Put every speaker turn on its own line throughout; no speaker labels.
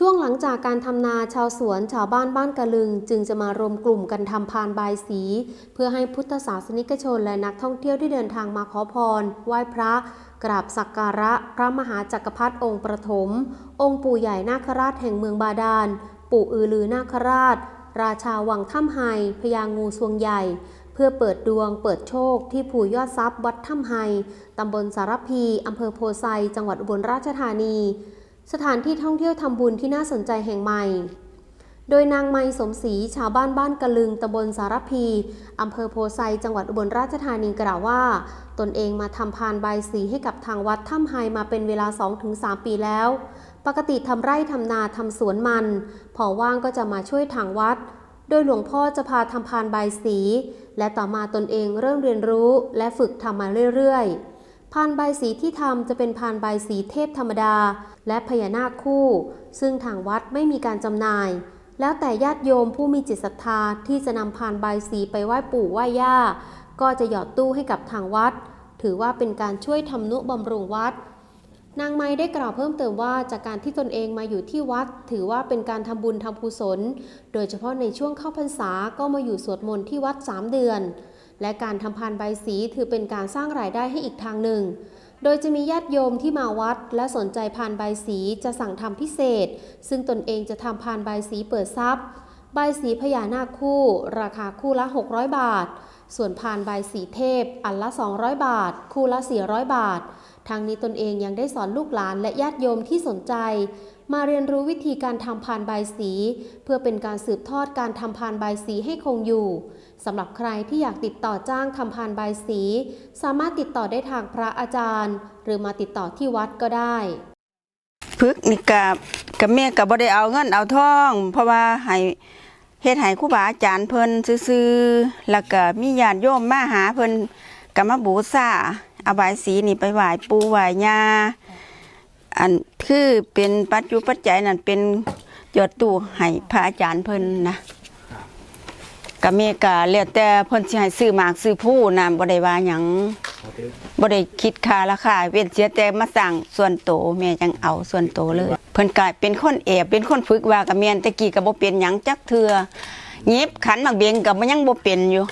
ช่วงหลังจากการทำนาชาวสวนชาวบ้านบ้านกะลึง จึงจะมารวมกลุ่มกันทำพานบายสี เพื่อให้พุทธศาสนิกชนและนักท่องเที่ยวที่เดินทางมาขอพร ไหว้พระ กราบสักการะ พระมหาจักรพรรดิองค์ประถม องค์ปู่ใหญ่นาคราชแห่งเมืองบาดาล ปู่อือลือนาคราช ราชาวังถ้ำไฮพญางูสวงใหญ่ เพื่อเปิดดวงเปิดโชคที่ผู่ยอดทรัพย์วัดถ้ำไฮตำบลสารพีอำเภอโพไซจังหวัดอุบลราชธานี สถานที่ท่องเที่ยวทำบุญที่น่าสนใจแห่งใหม่ โดยนางไมสมศรีชาวบ้านบ้านกะลึงตำบลสารพี อำเภอโพไซจังหวัดอุบลราชธานีกล่าวว่า ตนเองมาทำพานใบสีให้กับทางวัดถ้ำไฮมาเป็นเวลา 2-3 ปีแล้ว ปกติทำไร่ทำนาทำสวนมัน พอว่างก็จะมาช่วยทางวัดโดยหลวงพ่อจะพาทำพานใบสี และต่อมาตนเองเริ่มเรียนรู้และฝึกทำมาเรื่อยๆ พานใบสีที่ทำจะเป็นพานใบสีเทพธรรมดา และพญานาคคู่ ซึ่งทางวัดไม่มีการจำหน่าย แล้วแต่ญาติโยมผู้มีจิตศรัทธาที่จะนำพานใบสีไปไหว้ปู่ไหว้ย่า ก็จะหยอดตู้ให้กับทางวัด ถือว่าเป็นการช่วยทำนุบำรุงวัดนางไม้ได้กล่าวเพิ่มเติมว่าจากการที่ตนเองมาอยู่ที่วัด ถือว่าเป็นการทำบุญทำกุศล โดยเฉพาะในช่วงเข้าพรรษาก็มาอยู่สวดมนต์ที่วัด 3 เดือน และการทำพานใบสีถือเป็นการสร้างรายได้ให้อีกทางหนึ่ง โดยจะมีญาติโยมที่มาวัด และสนใจพานใบสีจะสั่งทำพิเศษ ซึ่งตนเองจะทำพานใบสีเปิดทรัพย์ ใบายสีพญานาคคู่ ราคาคู่ละ 600 บาท ส่วนพานใบสีเทพ อันละ 200 บาท คู่ละ 400 บาท ทางนี้ตนเองยังได้สอนลูกหลานและญาติโยมที่สนใจ มาเรียนรู้วิธีการทำพานใบสี เพื่อเป็นการสืบทอดการทำพานใบสีให้คงอยู่สำหรับใครที่อยากติดต่อจ้างทำพานใบสี สามารถติดต่อได้ทางพระอาจารย์ หรือมาติดต่อที่วัดก็ได้
พึกนี่กับกับแม่ก็บ่ได้เอาเงินเอาทอง เพราะว่าให้ เฮ็ดให้ครูบาอาจารย์เพิ่นซื่อๆแล้วก็มีญาติโยมมาหาเพิ่นก็มาบูชาอาบายสีนี่ไปไหว้ปู่ไหว้ย่าอันคือเป็นปัจจุปัจจัยนั่นเป็นยอดตู้ให้พระอาจารย์เพิ่นนะก็แม่ก็แล้วแต่เพิ่นสิให้ซื้อหมากซื้อผู้นะบ่ได้ว่าหยังบ่ได้คิดค่าราคาเว้นเสียแต่มาสั่งส่วนโตแม่จังเอาส่วนโตเลย เพิ่นกลายเป็นคนแอบเป็นคนฝึกว่ากับแม่นต่กี้ก็บ่เป็นหยังจักเทื่อเย็บขันหมักเบงก็บ่ยังบ่เป็นอยู่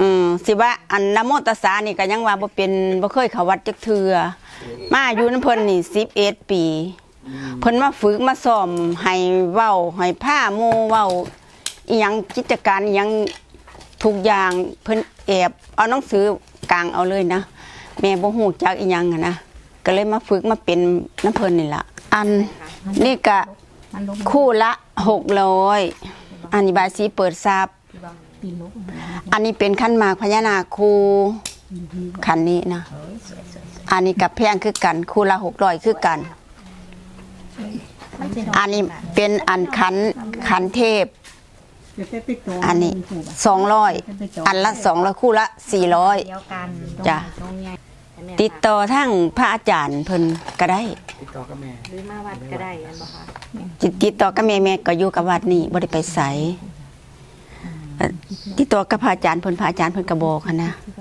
อืมสิว่าอันนะโมตัสสะนี่ก็ยังว่าบ่เป็นบ่เคยเข้าวัดจักเทื่อมาอยู่นำเพิ่นนี่11ปีเพิ่นมาฝึกมาซ้อมให้เว้าให้ผ้าหมู่เว้าอีหยังกิจการอีหยังทุกอย่างเพิ่นแอบเอาหนังสือกลางเอาเลยนะแม่บ่ฮู้จักอีหยังนะก็เลยมาฝึกมาเป็นน้ำเพิ่นนี่ล่ะอัน นี่ก็คู่ละ600อันนี้บายสีเปิดทรัพย์อันนี้เป็นขั้นมากพญานาคคู่ขันนี้นะ อันนี้กับแพงคือกัน คู่ละ600คือกัน อันนี้เป็นอันขันขันเทพ อันนี้สองร้อยอันละสองร้อยคู่ละสี่ร้อยจ้ะติดต่อทั้งพระอาจารย์เพิ่นก็ได้
ติดต่อกับแม่
หรือมาวัดก็ได้อันบ่คะ
ติดติดต่อกับแม่แม่ก็อยู่กับวัดนี่บ่ได้ไปไสเอ่อติดต่อกับพระอาจารย์เพิ่นพระอาจารย์เพิ่นก็บอกหั้นนะ